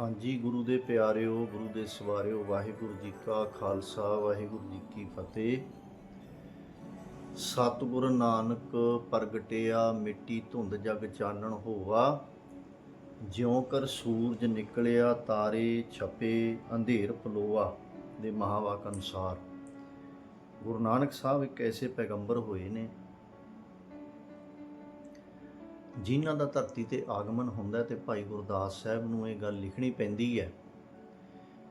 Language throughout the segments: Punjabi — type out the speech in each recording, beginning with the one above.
ਹਾਂਜੀ, ਗੁਰੂ ਦੇ ਪਿਆਰਿਓ, ਗੁਰੂ ਦੇ ਸਵਾਰਿਓ, ਵਾਹਿਗੁਰੂ ਜੀ ਕਾ ਖਾਲਸਾ, ਵਾਹਿਗੁਰੂ ਜੀ ਕੀ ਫਤਿਹ। ਸਤਿਗੁਰ ਨਾਨਕ ਪ੍ਰਗਟਿਆ, ਮਿੱਟੀ ਧੁੰਦ ਜਗ ਚਾਨਣ ਹੋਵਾ ਜਿਉਂ ਕਰ ਸੂਰਜ ਨਿਕਲਿਆ, ਤਾਰੇ ਛਪੇ, ਅੰਧੇਰ ਪਲੋਆ ਦੇ ਮਹਾਵਾਕ ਅਨੁਸਾਰ। ਗੁਰੂ ਨਾਨਕ ਸਾਹਿਬ ਇੱਕ ਐਸੇ ਪੈਗੰਬਰ ਹੋਏ ਨੇ ਜਿਨ੍ਹਾਂ ਦਾ ਧਰਤੀ ਤੇ ਆਗਮਨ ਹੁੰਦਾ ਹੈ ਤੇ ਭਾਈ ਗੁਰਦਾਸ ਸਾਹਿਬ ਨੂੰ ਇਹ ਗੱਲ ਲਿਖਣੀ ਪੈਂਦੀ ਹੈ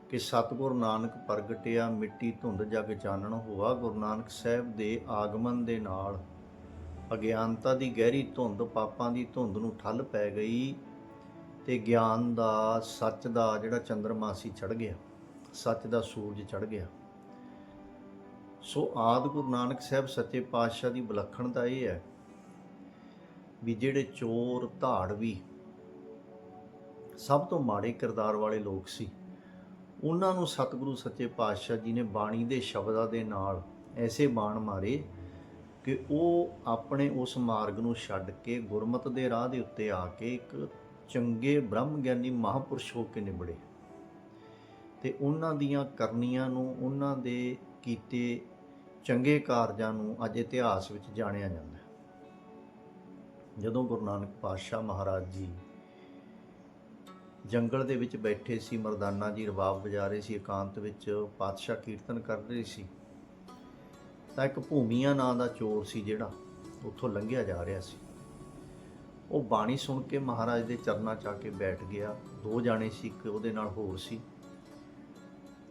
ਕਿ ਸਤਿਗੁਰ ਨਾਨਕ ਪ੍ਰਗਟਿਆ ਮਿੱਟੀ ਧੁੰਦ ਜਗ ਚਾਨਣ ਹੋਆ, ਗੁਰੂ ਨਾਨਕ ਸਾਹਿਬ ਦੇ ਆਗਮਨ ਦੇ ਨਾਲ ਅਗਿਆਨਤਾ ਦੀ ਗਹਿਰੀ ਧੁੰਦ ਪਾਪਾਂ ਦੀ ਧੁੰਦ ਨੂੰ ਠੱਲ ਪੈ ਗਈ ਤੇ ਗਿਆਨ ਦਾ ਸੱਚ ਦਾ ਜਿਹੜਾ ਚੰਦਰਮਾ ਸੀ ਚੜ ਗਿਆ, ਸੱਚ ਦਾ ਸੂਰਜ ਚੜ ਗਿਆ। ਸੋ ਆਦ ਗੁਰੂ ਨਾਨਕ ਸਾਹਿਬ ਸੱਚੇ ਪਾਤਸ਼ਾਹ ਦੀ ਵਿਲੱਖਣਤਾ ਇਹ ਹੈ ਵੀ ਜਿਹੜੇ ਚੋਰ ਧਾੜਵੀ ਸਭ ਤੋਂ ਮਾੜੇ ਕਿਰਦਾਰ ਵਾਲੇ ਲੋਕ ਸੀ। ਉਹਨਾਂ ਨੂੰ ਸਤਿਗੁਰੂ ਸੱਚੇ ਪਾਤਸ਼ਾਹ ਜੀ ਨੇ ਬਾਣੀ ਦੇ ਸ਼ਬਦਾਂ ਦੇ ਨਾਲ ਐਸੇ ਬਾਣ ਮਾਰੇ ਕਿ ਉਹ ਆਪਣੇ ਉਸ ਮਾਰਗ ਨੂੰ ਛੱਡ ਕੇ ਗੁਰਮਤ ਦੇ ਰਾਹ ਦੇ ਉੱਤੇ ਆ ਕੇ ਇੱਕ ਚੰਗੇ ਬ੍ਰਹਮ ਗਿਆਨੀ ਮਹਾਪੁਰਸ਼ ਹੋ ਕੇ ਨਿਬੜੇ ਤੇ ਉਹਨਾਂ ਦੀਆਂ ਕਰਨੀਆਂ ਨੂੰ, ਉਹਨਾਂ ਦੇ ਕੀਤੇ ਚੰਗੇ ਕਾਰਜਾਂ ਨੂੰ ਅੱਜ ਇਤਿਹਾਸ ਵਿੱਚ ਜਾਣਿਆ ਜਾਂਦਾ ਹੈ। ਜਦੋਂ ਗੁਰੂ ਨਾਨਕ ਪਾਤਸ਼ਾਹ ਮਹਾਰਾਜ ਜੀ ਜੰਗਲ ਦੇ ਵਿੱਚ ਬੈਠੇ ਸੀ, ਮਰਦਾਨਾ ਜੀ ਰਬਾਬ ਵਜਾ ਰਹੇ ਸੀ, ਇਕਾਂਤ ਵਿੱਚ ਪਾਤਸ਼ਾਹ ਕੀਰਤਨ ਕਰ ਰਹੇ ਸੀ, ਤਾਂ ਇੱਕ ਭੂਮੀਆਂ ਨਾਂ ਦਾ ਚੋਰ ਸੀ ਜਿਹੜਾ ਉੱਥੋਂ ਲੰਘਿਆ ਜਾ ਰਿਹਾ ਸੀ। ਉਹ ਬਾਣੀ ਸੁਣ ਕੇ ਮਹਾਰਾਜ ਦੇ ਚਰਨਾਂ 'ਚ ਆ ਕੇ ਬੈਠ ਗਿਆ। ਦੋ ਜਾਣੇ ਸੀ, ਇੱਕ ਉਹਦੇ ਨਾਲ ਹੋਰ ਸੀ।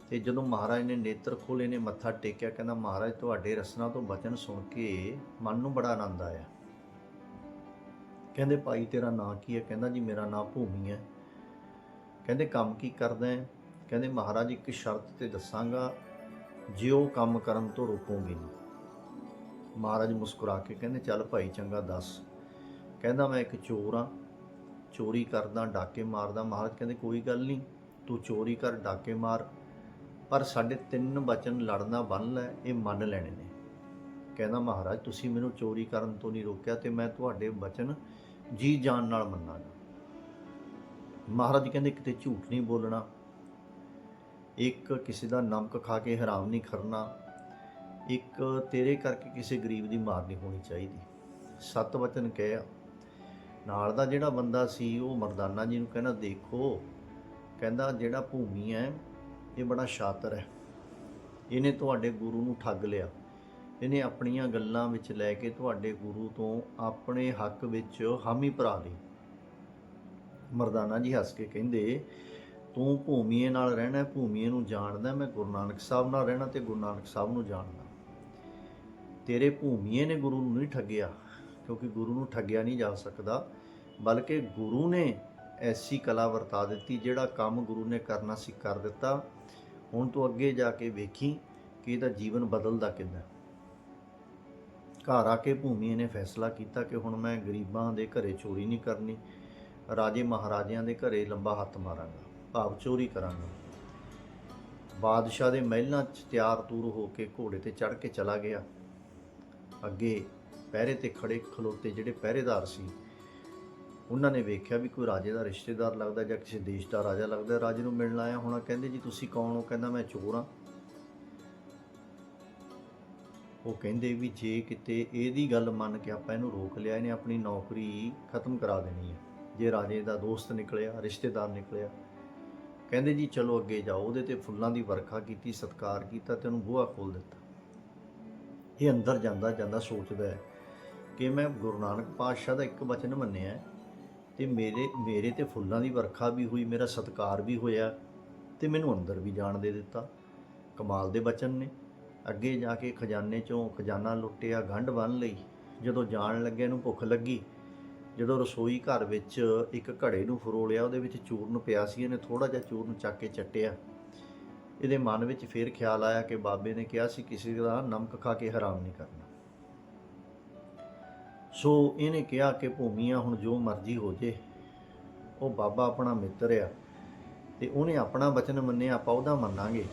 ਤੇ ਜਦੋਂ ਮਹਾਰਾਜ ਨੇ ਨੇਤਰ ਖੋਲੇ ਨੇ, ਮੱਥਾ ਟੇਕਿਆ, ਕਹਿੰਦਾ, ਮਹਾਰਾਜ, ਤੁਹਾਡੇ ਰਸਨਾ ਤੋਂ ਬਚਨ ਸੁਣ ਕੇ ਮਨ ਨੂੰ ਬੜਾ ਆਨੰਦ ਆਇਆ। ਕਹਿੰਦੇ ਭਾਈ ਤੇਰਾ ਨਾਂ ਕੀ ਹੈ? ਕਹਿੰਦਾ ਜੀ ਮੇਰਾ ਨਾਂ ਭੂਮੀ ਹੈ। ਕਹਿੰਦੇ ਕੰਮ ਕੀ ਕਰਦਾ ਹੈ? ਕਹਿੰਦੇ ਮਹਾਰਾਜ ਇੱਕ ਸ਼ਰਤ ਤੇ ਦੱਸਾਂਗਾ, ਜੇ ਉਹ ਕੰਮ ਕਰਨ ਤੋਂ ਰੋਕੋਗੇ ਨਹੀਂ। ਮਹਾਰਾਜ ਮੁਸਕਰਾ ਕੇ ਕਹਿੰਦੇ, ਚੱਲ ਭਾਈ ਚੰਗਾ ਦੱਸ। ਕਹਿੰਦਾ ਮੈਂ ਇੱਕ ਚੋਰ ਆ ਚੋਰੀ ਕਰਦਾ, ਡਾਕੇ ਮਾਰਦਾ। ਮਹਾਰਾਜ ਕਹਿੰਦੇ ਕੋਈ ਗੱਲ ਨਹੀਂ, ਤੂੰ ਚੋਰੀ ਕਰ, ਡਾਕੇ ਮਾਰ। ਪਰ ਸਾਡੇ ਤਿੰਨ ਬਚਨ ਲੜਨਾ ਬੰਨ ਲੈ, ਇਹ ਮੰਨ ਲੈਣੇ ਨੇ। ਕਹਿੰਦਾ ਮਹਾਰਾਜ, ਤੁਸੀਂ ਮੈਨੂੰ ਚੋਰੀ ਕਰਨ ਤੋਂ ਨਹੀਂ ਰੋਕਿਆ ਤੇ ਮੈਂ ਤੁਹਾਡੇ ਬਚਨ ਜੀ ਜਾਨ ਨਾਲ ਮੰਨਾਂਗਾ ਮਹਾਰਾਜ ਕਹਿੰਦੇ ਕਿਤੇ ਝੂਠ ਨਹੀਂ ਬੋਲਣਾ। ਇੱਕ ਕਿਸੇ ਦਾ ਨਮਕ ਖਾ ਕੇ ਹਰਾਮ ਨਹੀਂ ਕਰਨਾ ਇੱਕ ਤੇਰੇ ਕਰਕੇ ਕਿਸੇ ਗਰੀਬ ਦੀ ਮਾਰ ਨਹੀਂ ਹੋਣੀ ਚਾਹੀਦੀ। ਸਤ ਵਚਨ ਕਹਿਆ ਨਾਲ ਦਾ ਜਿਹੜਾ ਬੰਦਾ ਸੀ, ਉਹ ਮਰਦਾਨਾ ਜੀ ਨੂੰ ਕਹਿੰਦਾ, ਦੇਖੋ, ਕਹਿੰਦਾ ਜਿਹੜਾ ਭੂਮੀ ਹੈ, ਇਹ ਬੜਾ ਸ਼ਾਤਰ ਹੈ। ਇਹਨੇ ਤੁਹਾਡੇ ਗੁਰੂ ਨੂੰ ਠੱਗ ਲਿਆ। ਇਹਨੇ ਆਪਣੀਆਂ ਗੱਲਾਂ ਵਿੱਚ ਲੈ ਕੇ ਤੁਹਾਡੇ ਗੁਰੂ ਤੋਂ ਆਪਣੇ ਹੱਕ ਵਿੱਚ ਹਾਮੀ ਭਰਾ ਲਈ। ਮਰਦਾਨਾ ਜੀ ਹੱਸ ਕੇ ਕਹਿੰਦੇ, ਤੂੰ ਭੂਮੀਏ ਨਾਲ ਰਹਿਣਾ, ਭੂਮੀਏ ਨੂੰ ਜਾਣਦਾ, ਮੈਂ ਗੁਰੂ ਨਾਨਕ ਸਾਹਿਬ ਨਾਲ ਰਹਿਣਾ ਤੇ ਗੁਰੂ ਨਾਨਕ ਸਾਹਿਬ ਨੂੰ ਜਾਣਦਾ। ਤੇਰੇ ਭੂਮੀਏ ਨੇ ਗੁਰੂ ਨੂੰ ਨਹੀਂ ਠੱਗਿਆ, ਕਿਉਂਕਿ ਗੁਰੂ ਨੂੰ ਠੱਗਿਆ ਨਹੀਂ ਜਾ ਸਕਦਾ, ਬਲਕਿ ਗੁਰੂ ਨੇ ਐਸੀ ਕਲਾ ਵਰਤਾ ਦਿੱਤੀ, ਜਿਹੜਾ ਕੰਮ ਗੁਰੂ ਨੇ ਕਰਨਾ ਸੀ ਕਰ ਦਿੱਤਾ। ਹੁਣ ਤੂੰ ਅੱਗੇ ਜਾ ਕੇ ਵੇਖੀ ਕਿ ਇਹਦਾ ਜੀਵਨ ਬਦਲਦਾ ਕਿੱਦਾਂ ਘਰ ਆ ਕੇ ਭੂਮੀ ਨੇ ਫੈਸਲਾ ਕੀਤਾ ਕਿ ਹੁਣ ਮੈਂ ਗਰੀਬਾਂ ਦੇ ਘਰੇ ਚੋਰੀ ਨਹੀਂ ਕਰਨੀ, ਰਾਜੇ ਮਹਾਰਾਜਿਆਂ ਦੇ ਘਰੇ ਲੰਬਾ ਹੱਥ ਮਾਰਾਂਗਾ, ਭਾਵ ਚੋਰੀ ਕਰਾਂਗਾ। ਬਾਦਸ਼ਾਹ ਦੇ ਮਹਿਲਾਂ 'ਚ ਤਿਆਰ ਤੂਰ ਹੋ ਕੇ ਘੋੜੇ ਤੇ ਚੜ੍ਹ ਕੇ ਚਲਾ ਗਿਆ। ਅੱਗੇ ਪਹਿਰੇ ਤੇ ਖੜੇ ਖਲੋਤੇ ਜਿਹੜੇ ਪਹਿਰੇਦਾਰ ਸੀ, ਉਹਨਾਂ ਨੇ ਵੇਖਿਆ ਵੀ ਕੋਈ ਰਾਜੇ ਦਾ ਰਿਸ਼ਤੇਦਾਰ ਲੱਗਦਾ ਜਾਂ ਕਿਸੇ ਦੇਸ਼ ਦਾ ਰਾਜਾ ਲੱਗਦਾ। ਰਾਜੇ ਨੂੰ ਮਿਲਣ ਆਇਆ ਹੋਣਾ, ਕਹਿੰਦੇ ਜੀ ਤੁਸੀਂ ਕੌਣ ਹੋ? ਕਹਿੰਦਾ ਮੈਂ ਚੋਰ ਹਾਂ। ਉਹ ਕਹਿੰਦੇ ਵੀ ਜੇ ਕਿਤੇ ਇਹਦੀ ਗੱਲ ਮੰਨ ਕੇ ਆਪਾਂ ਇਹਨੂੰ ਰੋਕ ਲਿਆ, ਇਹਨੇ ਆਪਣੀ ਨੌਕਰੀ ਖਤਮ ਕਰਾ ਦੇਣੀ ਹੈ ਜੇ ਰਾਜੇ ਦਾ ਦੋਸਤ ਨਿਕਲਿਆ, ਰਿਸ਼ਤੇਦਾਰ ਨਿਕਲਿਆ, ਕਹਿੰਦੇ ਜੀ ਚਲੋ ਅੱਗੇ ਜਾਓ, ਉਹਦੇ ਤੇ ਫੁੱਲਾਂ ਦੀ ਵਰਖਾ ਕੀਤੀ, ਸਤਕਾਰ ਕੀਤਾ ਤੇ ਉਹਨੂੰ ਬੂਹਾ ਖੋਲ ਦਿੱਤਾ। ਇਹ ਅੰਦਰ ਜਾਂਦਾ ਜਾਂਦਾ ਸੋਚਦਾ ਹੈ ਕਿ ਮੈਂ ਗੁਰੂ ਨਾਨਕ ਪਾਤਸ਼ਾਹ ਦਾ ਇੱਕ ਬਚਨ ਮੰਨਿਆ ਹੈ ਤੇ ਮੇਰੇ ਮੇਰੇ ਤੇ ਫੁੱਲਾਂ ਦੀ ਵਰਖਾ ਵੀ ਹੋਈ, ਮੇਰਾ ਸਤਕਾਰ ਵੀ ਹੋਇਆ ਤੇ ਮੈਨੂੰ ਅੰਦਰ ਵੀ ਜਾਣ ਦੇ ਦਿੱਤਾ। ਕਮਾਲ ਦੇ ਬਚਨ ਨੇ। ਅੱਗੇ ਜਾ ਕੇ ਖਜ਼ਾਨੇ ਚੋਂ ਖਜ਼ਾਨਾ ਲੁੱਟਿਆ, ਗੰਢ ਬੰਨ ਲਈ। ਜਦੋਂ ਜਾਣ ਲੱਗੇ ਨੂੰ ਭੁੱਖ ਲੱਗੀ, ਜਦੋਂ ਰਸੋਈ ਘਰ ਵਿੱਚ ਇੱਕ ਘੜੇ ਨੂੰ ਫਰੋਲਿਆ, ਉਹਦੇ ਵਿੱਚ ਚੂਰਨ ਪਿਆ ਸੀ, ਇਹਨੇ ਥੋੜਾ ਜਿਹਾ ਚੂਰਨ ਚੱਕ ਕੇ ਚੱਟਿਆ। ਇਹਦੇ ਮਨ ਵਿੱਚ ਫੇਰ ਖਿਆਲ ਆਇਆ ਕਿ ਬਾਬੇ ਨੇ ਕਿਹਾ ਸੀ, ਕਿਸੇ ਦਾ ਨਮਕ ਖਾ ਕੇ ਹਰਾਮ ਨਹੀਂ ਕਰਨਾ। ਸੋ ਇਹਨੇ ਕਿਹਾ ਕਿ ਭੂਮੀਆਂ ਹੁਣ ਜੋ ਮਰਜ਼ੀ ਹੋ ਜੇ, ਉਹ ਬਾਬਾ ਆਪਣਾ ਮਿੱਤਰ ਆ ਤੇ ਉਹਨੇ ਆਪਣਾ ਬਚਨ ਮੰਨਿਆ, ਆਪਾਂ ਉਹਦਾ ਮੰਨਾਂਗੇ।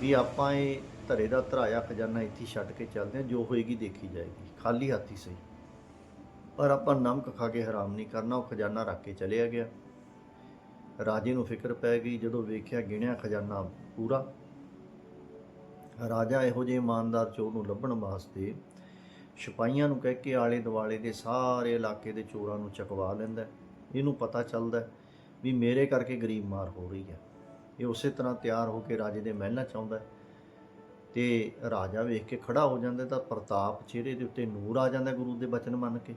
ਵੀ ਆਪਾਂ ਇਹ ਧਰੇ ਦਾ ਧਰਾਇਆ ਖਜ਼ਾਨਾ ਇੱਥੇ ਛੱਡ ਕੇ ਚੱਲਦੇ ਹਾਂ, ਜੋ ਹੋਏਗੀ ਦੇਖੀ ਜਾਏਗੀ। ਖਾਲੀ ਹੱਥੀ ਸਹੀ। ਪਰ ਆਪਾਂ ਨਮਕ ਖਾ ਕੇ ਹਰਾਮ ਨਹੀਂ ਕਰਨਾ, ਉਹ ਖਜ਼ਾਨਾ ਰੱਖ ਕੇ ਚਲਿਆ ਗਿਆ। ਰਾਜੇ ਨੂੰ ਫਿਕਰ ਪੈ ਗਈ, ਜਦੋਂ ਵੇਖਿਆ ਗਿਣਿਆ ਖਜ਼ਾਨਾ ਪੂਰਾ। ਰਾਜਾ ਇਹੋ ਜਿਹੇ ਇਮਾਨਦਾਰ ਚੋਰ ਨੂੰ ਲੱਭਣ ਵਾਸਤੇ ਸਿਪਾਹੀਆਂ ਨੂੰ ਕਹਿ ਕੇ ਆਲੇ ਦੁਆਲੇ ਦੇ ਸਾਰੇ ਇਲਾਕੇ ਦੇ ਚੋਰਾਂ ਨੂੰ ਚਕਵਾ ਲੈਂਦਾ ਇਹਨੂੰ ਪਤਾ ਚੱਲਦਾ ਵੀ ਮੇਰੇ ਕਰਕੇ ਗਰੀਬ ਮਾਰ ਹੋ ਰਹੀ ਹੈ। ਇਹ ਉਸੇ ਤਰ੍ਹਾਂ ਤਿਆਰ ਹੋ ਕੇ ਰਾਜੇ ਦੇ ਮਹਿਲਾਂ ਚ ਆਉਂਦਾ ਹੈ। ਤੇ ਰਾਜਾ ਵੇਖ ਕੇ ਖੜਾ ਹੋ ਜਾਂਦਾ ਤਾਂ ਪ੍ਰਤਾਪ ਚਿਹਰੇ ਦੇ ਉੱਤੇ ਨੂਰ ਆ ਜਾਂਦਾ ਗੁਰੂ ਦੇ ਬਚਨ ਮੰਨ ਕੇ।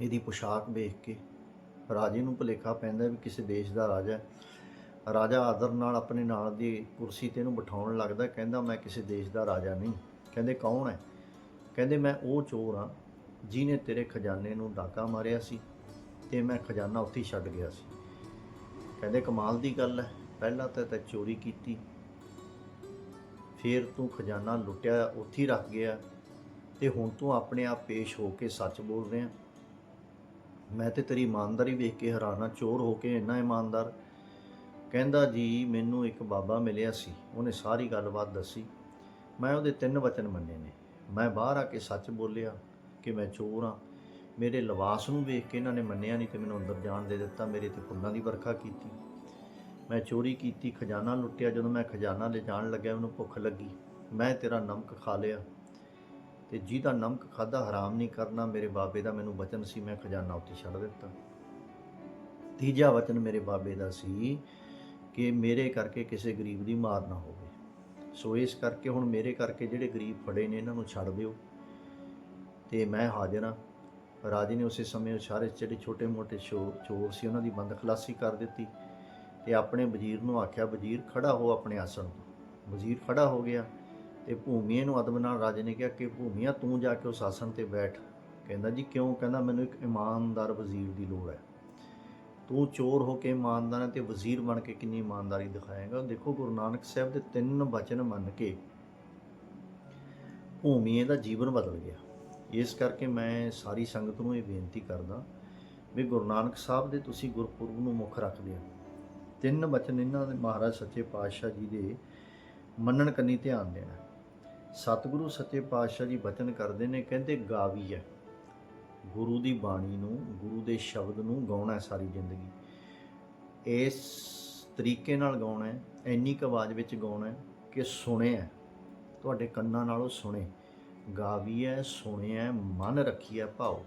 ਇਹਦੀ ਪੁਸ਼ਾਕ ਵੇਖ ਕੇ ਰਾਜੇ ਨੂੰ ਭੁਲੇਖਾ ਪੈਂਦਾ ਵੀ ਕਿਸੇ ਦੇਸ਼ ਦਾ ਰਾਜਾ ਹੈ। ਰਾਜਾ ਆਦਰ ਨਾਲ ਆਪਣੇ ਨਾਲ ਦੀ ਕੁਰਸੀ ਤੇ ਇਹਨੂੰ ਬਿਠਾਉਣ ਲੱਗਦਾ, ਕਹਿੰਦਾ, ਮੈਂ ਕਿਸੇ ਦੇਸ਼ ਦਾ ਰਾਜਾ ਨਹੀਂ। ਕਹਿੰਦੇ, ਕੌਣ ਹੈ? ਕਹਿੰਦੇ, ਮੈਂ ਉਹ ਚੋਰ ਹਾਂ ਜਿਹਨੇ ਤੇਰੇ ਖਜ਼ਾਨੇ ਨੂੰ ਡਾਕਾ ਮਾਰਿਆ ਸੀ ਤੇ ਮੈਂ ਖਜ਼ਾਨਾ ਉੱਥੇ ਛੱਡ ਗਿਆ ਸੀ। ਕਹਿੰਦੇ, ਕਮਾਲ ਦੀ ਗੱਲ ਹੈ। ਪਹਿਲਾਂ ਤਾਂ ਤੈਂ ਚੋਰੀ ਕੀਤੀ ਫਿਰ ਤੂੰ ਖਜ਼ਾਨਾ ਲੁੱਟਿਆ, ਉੱਥੇ ਹੀ ਰੱਖ ਗਿਆ ਤੇ ਹੁਣ ਤੂੰ ਆਪਣੇ ਆਪ ਪੇਸ਼ ਹੋ ਕੇ ਸੱਚ ਬੋਲ ਰਿਹਾ। ਮੈਂ ਤੇ ਤੇਰੀ ਇਮਾਨਦਾਰੀ ਵੇਖ ਕੇ ਹੈਰਾਨ ਚੋਰ ਹੋ ਕੇ ਇੰਨਾ ਇਮਾਨਦਾਰ। ਕਹਿੰਦਾ, ਜੀ, ਮੈਨੂੰ ਇੱਕ ਬਾਬਾ ਮਿਲਿਆ ਸੀ, ਉਹਨੇ ਸਾਰੀ ਗੱਲਬਾਤ ਦੱਸੀ। ਮੈਂ ਉਹਦੇ ਤਿੰਨ ਵਚਨ ਮੰਨੇ ਨੇ। ਮੈਂ ਬਾਹਰ ਆ ਕੇ ਸੱਚ ਬੋਲਿਆ ਕਿ ਮੈਂ ਚੋਰ ਹਾਂ। ਮੇਰੇ ਲਿਬਾਸ ਨੂੰ ਵੇਖ ਕੇ ਇਹਨਾਂ ਨੇ ਮੰਨਿਆ ਨਹੀਂ ਤੇ ਮੈਨੂੰ ਅੰਦਰ ਜਾਣ ਦੇ ਦਿੱਤਾ, ਮੇਰੇ ਤੇ ਫੁੱਲਾਂ ਦੀ ਵਰਖਾ ਕੀਤੀ। ਮੈਂ ਚੋਰੀ ਕੀਤੀ, ਖਜ਼ਾਨਾ ਲੁੱਟਿਆ। ਜਦੋਂ ਮੈਂ ਖਜ਼ਾਨਾ ਲੈ ਜਾਣ ਲੱਗਿਆ, ਮੈਨੂੰ ਭੁੱਖ ਲੱਗੀ। ਮੈਂ ਤੇਰਾ ਨਮਕ ਖਾ ਲਿਆ। ਤੇ ਜਿਹਦਾ ਨਮਕ ਖਾਦਾ ਹਰਾਮ ਨਹੀਂ ਕਰਨਾ, ਮੇਰੇ ਬਾਬੇ ਦਾ ਮੈਨੂੰ ਵਚਨ ਸੀ, ਮੈਂ ਖਜ਼ਾਨਾ ਉੱਤੇ ਛੱਡ ਦਿੱਤਾ। ਤੀਜਾ ਵਚਨ ਮੇਰੇ ਬਾਬੇ ਦਾ ਸੀ ਕਿ ਮੇਰੇ ਕਰਕੇ ਕਿਸੇ ਗਰੀਬ ਦੀ ਮਾਰ ਨਾ ਹੋਵੇ। ਸੋ ਇਸ ਕਰਕੇ ਹੁਣ ਮੇਰੇ ਕਰਕੇ ਜਿਹੜੇ ਗਰੀਬ ਫੜੇ ਨੇ, ਇਹਨਾਂ ਨੂੰ ਛੱਡ ਦਿਓ। ਤੇ ਮੈਂ ਹਾਜ਼ਰ ਹਾਂ। ਰਾਜੇ ਨੇ ਉਸੇ ਸਮੇਂ ਸਾਰੇ ਜਿਹੜੇ ਛੋਟੇ-ਮੋਟੇ ਚੋਰ ਸੀ, ਉਹਨਾਂ ਦੀ ਬੰਦ ਖਲਾਸੀ ਕਰ ਦਿੱਤੀ। ਤੇ ਆਪਣੇ ਵਜ਼ੀਰ ਨੂੰ ਆਖਿਆ, ਵਜ਼ੀਰ ਖੜਾ ਹੋ ਆਪਣੇ ਆਸਣ ਤੋਂ। ਵਜ਼ੀਰ ਖੜਾ ਹੋ ਗਿਆ ਤੇ ਭੂਮੀਏ ਨੂੰ ਅਦਬ ਨਾਲ ਰਾਜੇ ਨੇ ਕਿਹਾ ਕਿ, ਭੂਮੀਆ, ਤੂੰ ਜਾ ਕੇ ਉਸ ਆਸਣ ਤੇ ਬੈਠ। ਕਹਿੰਦਾ, ਜੀ ਕਿਉਂ? ਕਹਿੰਦਾ, ਮੈਨੂੰ ਇੱਕ ਇਮਾਨਦਾਰ ਵਜ਼ੀਰ ਦੀ ਲੋੜ ਹੈ। ਤੂੰ ਚੋਰ ਹੋ ਕੇ ਇਮਾਨਦਾਰ ਹੈ ਤੇ ਵਜ਼ੀਰ ਬਣ ਕੇ ਕਿੰਨੀ ਇਮਾਨਦਾਰੀ ਦਿਖਾਏਗਾ? ਦੇਖੋ, ਗੁਰੂ ਨਾਨਕ ਸਾਹਿਬ ਦੇ ਤਿੰਨ ਬਚਨ ਮੰਨ ਕੇ ਭੂਮੀਏ ਦਾ ਜੀਵਨ ਬਦਲ ਗਿਆ। ਇਸ ਕਰਕੇ ਮੈਂ ਸਾਰੀ ਸੰਗਤ ਨੂੰ ਇਹ ਬੇਨਤੀ ਕਰਦਾ ਵੀ ਗੁਰੂ ਨਾਨਕ ਸਾਹਿਬ ਦੇ ਤੁਸੀਂ ਗੁਰਪੁਰਬ ਨੂੰ ਮੁੱਖ ਰੱਖਦੇ ਹੋ। ਤਿੰਨ ਬਚਨ ਇਹਨਾਂ ਦੇ ਮਹਾਰਾਜ ਸੱਚੇ ਪਾਤਸ਼ਾਹ ਜੀ ਦੇ ਮੰਨਣ ਕੰਨੀ ਧਿਆਨ ਦੇਣਾ। ਸਤਿਗੁਰੂ ਸੱਚੇ ਪਾਤਸ਼ਾਹ ਜੀ ਬਚਨ ਕਰਦੇ ਨੇ, ਕਹਿੰਦੇ ਗਾਵੀ ਹੈ। ਗੁਰੂ ਦੀ ਬਾਣੀ ਨੂੰ, ਗੁਰੂ ਦੇ ਸ਼ਬਦ ਨੂੰ ਗਾਉਣਾ ਹੈ ਸਾਰੀ ਜ਼ਿੰਦਗੀ। ਇਸ ਤਰੀਕੇ ਨਾਲ ਗਾਉਣਾ ਹੈ, ਇੰਨੀ ਕੁ ਆਵਾਜ਼ ਵਿੱਚ ਗਾਉਣਾ ਹੈ ਕਿ ਸੁਣਿਆ ਤੁਹਾਡੇ ਕੰਨਾਂ ਨਾਲੋਂ ਸੁਣੇ। ਗਾਵੀਐ ਸੁਣਿਆ ਮਨ ਰੱਖੀਐ ਭਾਉ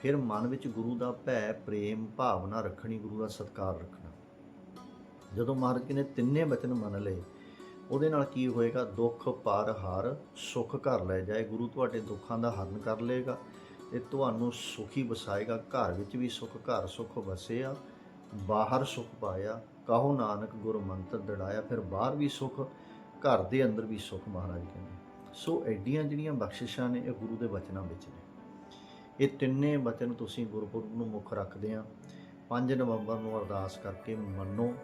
ਫਿਰ ਮਨ ਵਿੱਚ ਗੁਰੂ ਦਾ ਭੈ, ਪ੍ਰੇਮ, ਭਾਵਨਾ ਰੱਖਣੀ, ਗੁਰੂ ਦਾ ਸਤਕਾਰ ਰੱਖਣਾ। ਜਦੋਂ ਮਹਾਰਾਜ ਜੀ ਨੇ ਤਿੰਨੇ ਬਚਨ ਮੰਨ ਲਏ, ਉਹਦੇ ਨਾਲ ਕੀ ਹੋਏਗਾ? ਦੁੱਖ ਪਰ ਹਾਰ, ਸੁੱਖ ਘਰ ਲੈ ਜਾਏ। ਗੁਰੂ ਤੁਹਾਡੇ ਦੁੱਖਾਂ ਦਾ ਹਰਨ ਕਰ ਲਏਗਾ ਤੇ ਤੁਹਾਨੂੰ ਸੁਖੀ ਵਸਾਏਗਾ ਘਰ ਵਿੱਚ ਵੀ ਸੁਖ, ਘਰ ਸੁਖ ਵਸਿਆ ਬਾਹਰ ਸੁਖ ਪਾਇਆ। ਕਹੋ ਨਾਨਕ, ਗੁਰ ਮੰਤਰ ਦੜਾਇਆ, ਫਿਰ ਬਾਹਰ ਵੀ ਸੁਖ, ਘਰ ਦੇ ਅੰਦਰ ਵੀ ਸੁਖ, ਮਹਾਰਾਜ ਕਹਿੰਦੇ। ਸੋ ਐਡੀਆਂ ਜਿਹੜੀਆਂ ਬਖਸ਼ਿਸ਼ਾਂ ਨੇ, ਇਹ ਗੁਰੂ ਦੇ ਬਚਨਾਂ ਵਿੱਚ ਨੇ। ਇਹ ਤਿੰਨੇ ਬਚਨ ਤੁਸੀਂ ਗੁਰਪੁਰਬ ਨੂੰ ਮੁੱਖ ਰੱਖਦੇ ਆ। 5 ਨਵੰਬਰ ਨੂੰ ਅਰਦਾਸ ਕਰਕੇ ਮੰਨੋ।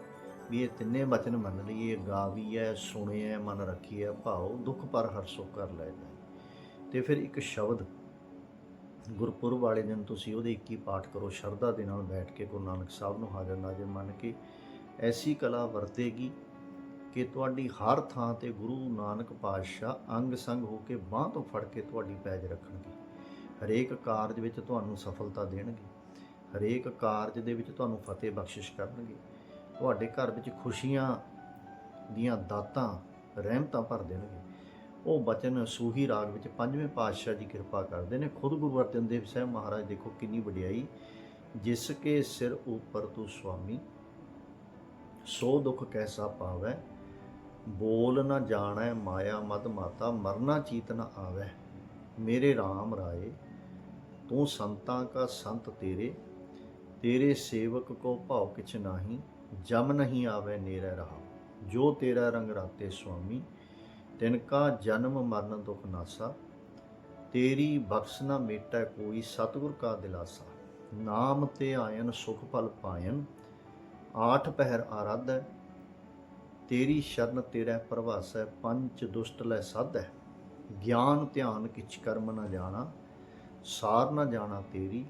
ਵੀ ਇਹ ਤਿੰਨੇ ਬਚਨ ਮੰਨ ਲਈਏ ਗਾਵੀਐ, ਸੁਣਿਐ, ਮਨ ਰੱਖੀਐ, ਭਾਉ, ਦੁੱਖ ਪਰ ਹਰਸੋ ਕਰ ਲੈ ਜਾਏ ਤੇ ਫਿਰ ਇੱਕ ਸ਼ਬਦ ਗੁਰਪੁਰਬ ਵਾਲੇ ਦਿਨ ਤੁਸੀਂ ਉਹਦੇ 21 ਪਾਠ ਕਰੋ, ਸ਼ਰਧਾ ਦੇ ਨਾਲ ਬੈਠ ਕੇ ਗੁਰੂ ਨਾਨਕ ਸਾਹਿਬ ਨੂੰ ਹਾਜ਼ਰ ਨਾਜ਼ਰ ਮੰਨ ਕੇ ਐਸੀ ਕਲਾ ਵਰਤੇਗੀ ਕਿ ਤੁਹਾਡੀ ਹਰ ਥਾਂ ਤੇ ਗੁਰੂ ਨਾਨਕ ਪਾਤਸ਼ਾਹ ਅੰਗ ਸੰਗ ਹੋ ਕੇ ਬਾਹ ਤੋਂ ਫੜ ਕੇ ਤੁਹਾਡੀ ਪੈਜ ਰੱਖਣਗੇ। ਹਰੇਕ ਕਾਰਜ ਵਿੱਚ ਤੁਹਾਨੂੰ ਸਫਲਤਾ ਦੇਣਗੇ। ਹਰੇਕ ਕਾਰਜ ਦੇ ਵਿੱਚ ਤੁਹਾਨੂੰ ਫਤਿਹ ਬਖਸ਼ਿਸ਼ ਕਰਨਗੇ। ਤੁਹਾਡੇ ਘਰ ਵਿੱਚ ਖੁਸ਼ੀਆਂ ਦੀਆਂ ਦਾਤਾਂ, ਰਹਿਮਤਾਂ ਭਰ ਦੇਣਗੇ। ਉਹ ਬਚਨ ਸੂਹੀ ਰਾਗ ਵਿੱਚ ਪੰਜਵੇਂ ਪਾਤਸ਼ਾਹ ਜੀ ਕਿਰਪਾ ਕਰਦੇ ਨੇ। ਖੁਦ ਗੁਰੂ ਅਰਜਨ ਦੇਵ ਸਾਹਿਬ ਮਹਾਰਾਜ, ਦੇਖੋ ਕਿੰਨੀ ਵਡਿਆਈ। ਜਿਸ ਕੇ ਸਿਰ ਉਪਰ ਤੂੰ ਸੁਆਮੀ, ਸੋ ਦੁੱਖ ਕੈਸਾ ਪਾਵੈ? ਬੋਲ ਨਾ ਜਾਣੈ ਮਾਇਆ ਮਦ ਮਾਤਾ, ਮਰਨਾ ਚੀਤ ਨਾ ਆਵੈ। ਮੇਰੇ RAM ਰਾਏ, ਤੂੰ ਸੰਤਾਂ ਕਾ ਸੰਤ ਤੇਰੇ। ਤੇਰੇ ਸੇਵਕ ਕੋ ਭਾਉ ਕਿਛ ਨਾਹੀ। ਜਮ ਨਹੀਂ ਆਵੇ ਨੇਰੇ ਰਹਾ। ਜੋ ਤੇਰਾ ਰੰਗ ਰਾਤੇ ਸੁਆਮੀ, ਤਿਨ ਕਾ ਜਨਮ ਮਰਨ ਦੁਖ ਨਾਸਾ। ਤੇਰੀ ਬਖਸ਼ ਨਾ ਮੇਟੈ ਕੋਈ ਸਤਿਗੁਰ ਕਾ ਦਿਲਾਸਾ। ਨਾਮ ਤੇ ਆਇਨ ਸੁਖ ਪਲ ਪਾਇਨ, ਆਠ ਪਹਿਰ ਆਰਾਧੈ। ਤੇਰੀ ਸ਼ਰਨ ਤੇਰਾ ਪ੍ਰਭਾਸੈ ਪੰਚ ਦੁਸ਼ਟ ਲੈ ਸਾਧੈ। ਗਿਆਨ ਧਿਆਨ ਕਿਛ ਕਰਮ ਨਾ ਜਾਣਾ ਸਾਰ ਨਾ ਜਾਣਾ ਤੇਰੀ।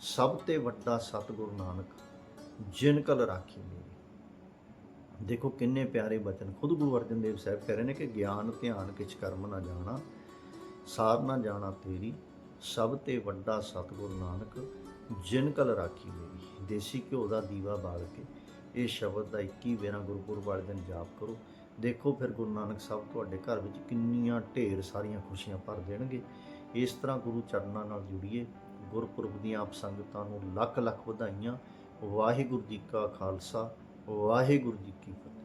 ਸਭ ਤੇ ਵੱਡਾ ਸਤਿਗੁਰ ਨਾਨਕ, ਜਿਨ ਕਲ ਰਾਖੀ ਦੇਖੋ ਕਿੰਨੇ ਪਿਆਰੇ ਬਚਨ। ਖੁਦ ਗੁਰੂ ਅਰਜਨ ਦੇਵ ਸਾਹਿਬ ਕਹਿ ਰਹੇ ਨੇ ਕਿ ਗਿਆਨ, ਧਿਆਨ ਕਿਛ ਕਰਮ ਨਾ ਜਾਣਾ ਸਾਰ ਨਾ ਜਾਣਾ ਤੇਰੀ, ਸਭ ਤੇ ਵੱਡਾ ਸਤਿਗੁਰ ਨਾਨਕ ਜਿਨ ਕਲ ਰਾਖੀ ਮੇਰੀ। ਦੇਸੀ ਘਿਓ ਦਾ ਦੀਵਾ ਬਾਲ ਕੇ ਇਹ ਸ਼ਬਦ ਦਾ 21 ਵੇਰਾ ਗੁਰਪੁਰਬ ਵਾਲੇ ਦਿਨ ਜਾਪ ਕਰੋ। ਦੇਖੋ ਫਿਰ ਗੁਰੂ ਨਾਨਕ ਸਾਹਿਬ ਤੁਹਾਡੇ ਘਰ ਵਿੱਚ ਕਿੰਨੀਆਂ ਢੇਰ ਸਾਰੀਆਂ ਖੁਸ਼ੀਆਂ ਭਰ ਦੇਣਗੇ। ਇਸ ਤਰ੍ਹਾਂ ਗੁਰੂ ਚਰਨਾਂ ਨਾਲ ਜੁੜੀਏ। ਗੁਰਪੁਰਬ ਦੀਆਂ ਆਪ ਸੰਗਤਾਂ ਨੂੰ ਲੱਖ ਲੱਖ ਵਧਾਈਆਂ। ਵਾਹਿਗੁਰੂ ਜੀ ਕਾ ਖਾਲਸਾ। ਵਾਹਿਗੁਰੂ ਜੀ ਕੀ ਫਤਿਹ।